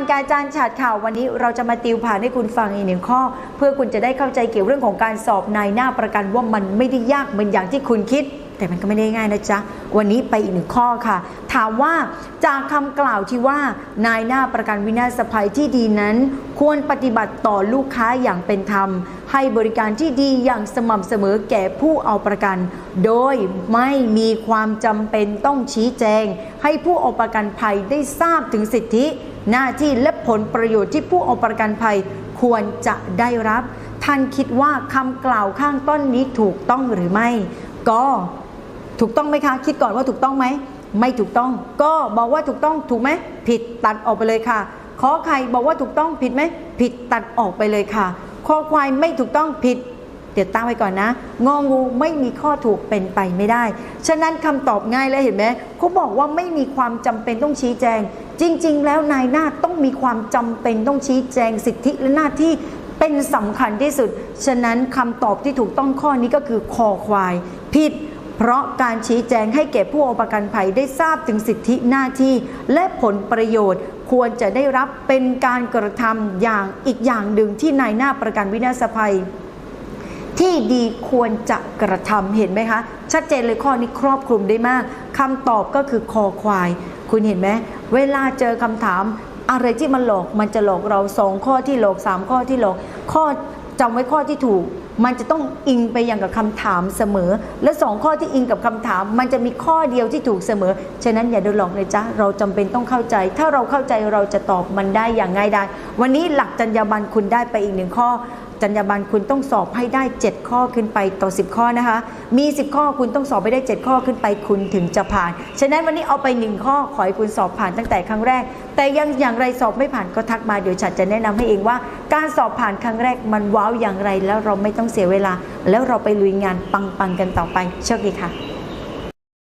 านกับอาจารย์ฉัดข่าววันนี้เราจะมาติวผ่านให้คุณฟังอีกหนึ่งข้อ เพื่อคุณจะได้เข้าใจเกี่ยวเรื่องของการสอบนายหน้าประกันว่ามันไม่ได้ยากเหมือนอย่างที่คุณคิด แต่มันก็ไม่ได้ง่ายนะจ๊ะ วันนี้ไปอีกหนึ่งข้อค่ะ ถามว่าจากคำกล่าวที่ว่านายหน้าประกันวินาศภัยที่ดีนั้น ควรปฏิบัติต่อลูกค้าอย่างเป็นธรรม ให้บริการที่ดีอย่างสม่ำเสมอแก่ผู้เอาประกัน โดยไม่มีความจำเป็นต้องชี้แจง ให้ผู้เอาประกันภัยได้ทราบถึงสิทธิ หน้าที่และผลประโยชน์ที่ผู้เอาประกันภัยควรจะได้รับ ท่านคิดว่าคำกล่าวข้างต้นนี้ถูกต้องหรือไม่ ก็ถูกต้องไหมคะ คิดก่อนว่าถูกต้องไหม ไม่ถูกต้อง ก็บอกว่าถูกต้องถูกไหม ผิดตัดออกไปเลยค่ะขอไข่บอกว่าถูกต้องผิดไหม ผิดตัดออกไปเลยค่ะคอควายไม่ถูกต้องผิด เดี๋ยวตั้งไว้ก่อนนะ งองูไม่มีข้อถูกเป็นไปไม่ได้ ฉะนั้นคำตอบง่ายแล้วเห็นไหมเขาบอกว่าไม่มีความจำเป็นต้องชี้แจง จริง ๆ แล้วนายหน้าต้องมีความจำเป็นต้องชี้แจงสิทธิและหน้าที่เป็นสำคัญที่สุด ฉะนั้นคำตอบที่ถูกต้องข้อนี้ก็คือคอควาย ผิด เพราะการชี้แจงให้แก่ผู้เอาประกันภัยได้ทราบถึงสิทธิหน้าที่ และผลประโยชน์ควรจะได้รับเป็นการกระทำอย่างอีกอย่างหนึ่งที่นายหน้าประกันวินาศภัย ที่ดีควรจะกระทำเห็นไหมคะ ชัดเจนเลยข้อนี้ครอบคลุมได้มากคำตอบก็คือคอควาย คุณเห็นไหมเวลาเจอคำถามอะไรที่มันหลอกมันจะหลอกเราสองข้อที่หลอกสามข้อที่หลอก ข้อจำไว้ข้อที่ถูก มันจะต้องอิงไปอย่างกับคำถามเสมอ และสองข้อที่อิงกับคำถาม มันจะมีข้อเดียวที่ถูกเสมอ ฉะนั้นอย่าโดนหลอกเลยจ้ะเราจำเป็นต้องเข้าใจ ถ้าเราเข้าใจเราจะตอบมันได้อย่างง่ายดายวันนี้หลักจรรยาบรรณคุณได้ไปอีกหนึ่งข้อ จรรยาบรรณคุณต้องสอบให้ได้ 7 ข้อขึ้นไปต่อ 10 ข้อนะคะ มี 10 ข้อคุณต้องสอบไปได้ 7 ข้อขึ้นไปคุณถึงจะผ่าน ฉะนั้นวันนี้เอาไป 1 ข้อขอให้คุณสอบผ่านตั้งแต่ครั้งแรก แต่ยังอย่างไรสอบไม่ผ่านก็ทักมาเดี๋ยวฉันจะแนะนำให้เองว่า การสอบผ่านครั้งแรกมันว้าวอย่างไร แล้วเราไม่ต้องเสียเวลา แล้วเราไปลุยงานปังๆกันต่อไปโชคดีค่ะ